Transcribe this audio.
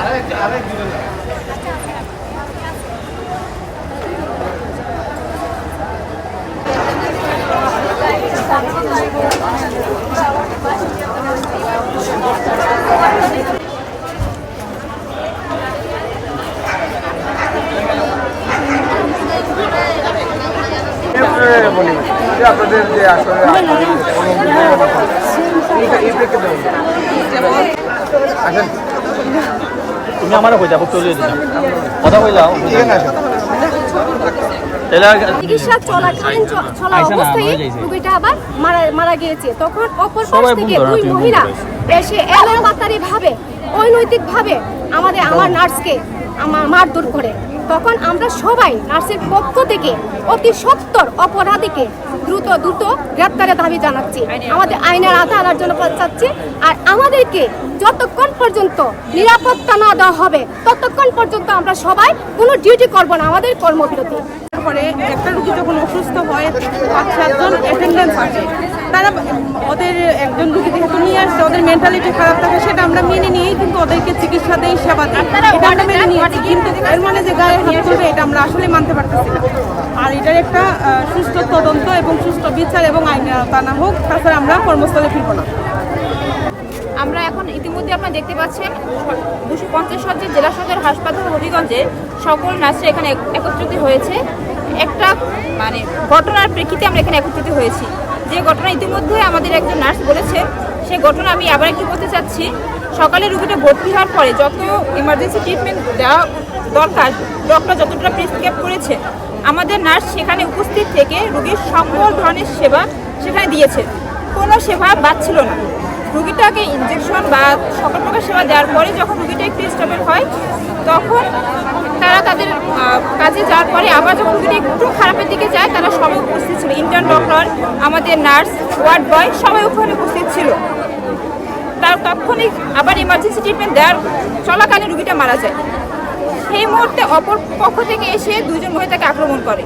আরেক আরেক দিবেন Thank you. বলি যে আপনাদের যে আসলে আসেন তুমি আমারও হয়ে যাব চলে দিলাম কথা হয়ে যাও ঠিক তাহলে চিকিৎসা চলাকালীন চলা অবস্থায় রোগীটা আবার মারা মারা গিয়েছে। তখন অপর পাশ থেকে দুই মহিলা এসে। এলোপাতারি ভাবে অনৈতিক ভাবে আমাদের আমার নার্সকে আমার মারধর করে। তখন আমরা সবাই নার্সের পক্ষ থেকে অতি সত্তর অপরাধীকে দ্রুত দ্রুত গ্রেপ্তারের দাবি জানাচ্ছি। আমাদের আইনের আধা আনার জন্য চাচ্ছি। আর আমাদেরকে যতক্ষণ পর্যন্ত নিরাপত্তা না দেওয়া হবে ততক্ষণ পর্যন্ত আমরা সবাই কোনো ডিউটি করব না আমাদের কর্মবিরতি। পরে একটা রুগী যখন অসুস্থ হয় পাঁচ সাতজন অ্যাটেন্ডেন্স আসে তারা ওদের একজন রুগী যেহেতু নিয়ে আসছে ওদের মেন্টালিটি খারাপ থাকে সেটা আমরা মেনে নিয়েই কিন্তু ওদেরকে চিকিৎসা দেই সেবা দিই। এটা আমরা মেনে নিয়েছি কিন্তু এর মানে যে গায়ে হাত তুলবে এটা আমরা আসলে মানতে পারতেছি না। আর এটার একটা সুস্থ তদন্ত এবং সুস্থ বিচার এবং আইনে আনা হোক তাছাড়া আমরা কর্মস্থলে ফিরবো না। আমরা এখন ইতিমধ্যে আপনারা দেখতে পাচ্ছেন দুশো পঞ্চাশ সজ্জের জেলা সদর হাসপাতাল হবিগঞ্জে সকল নার্সরা এখানে একত্রিত হয়েছে। একটা মানে ঘটনার প্রেক্ষিতে আমরা এখানে একত্রিত হয়েছি। যে ঘটনা ইতিমধ্যে আমাদের একজন নার্স বলেছে, সে ঘটনা আমি আবার একটু বলতে চাচ্ছি। সকালে রুগীটা ভর্তি হওয়ার পরে যত ইমার্জেন্সি ট্রিটমেন্ট দেওয়া দরকার ডক্টর যতটা প্রেসক্রাইব করেছে, আমাদের নার্স সেখানে উপস্থিত থেকে রুগীর সকল ধরনের সেবা সেখানে দিয়েছে। কোনো সেবা বাদ ছিল না। রুগীটাকে ইনজেকশন বা সকল প্রকার সেবা দেওয়ার পরে যখন রুগীটা একটু স্টেবল হয়, তখন কাজে যাওয়ার পরে আবার যখন রুগীটা একটু খারাপের দিকে যায় তারা সবাই উপস্থিত ছিল। ইন্টার্ন ডক্টর আমাদের নার্স ওয়ার্ড বয় সবাই ওখানে উপস্থিত ছিল। তার তখনই আবার ইমার্জেন্সি ট্রিটমেন্ট দেওয়ার চলাকালীন রুগীটা মারা যায়। সেই মুহূর্তে অপর পক্ষ থেকে এসে দুজন মহিলাকে আক্রমণ করে।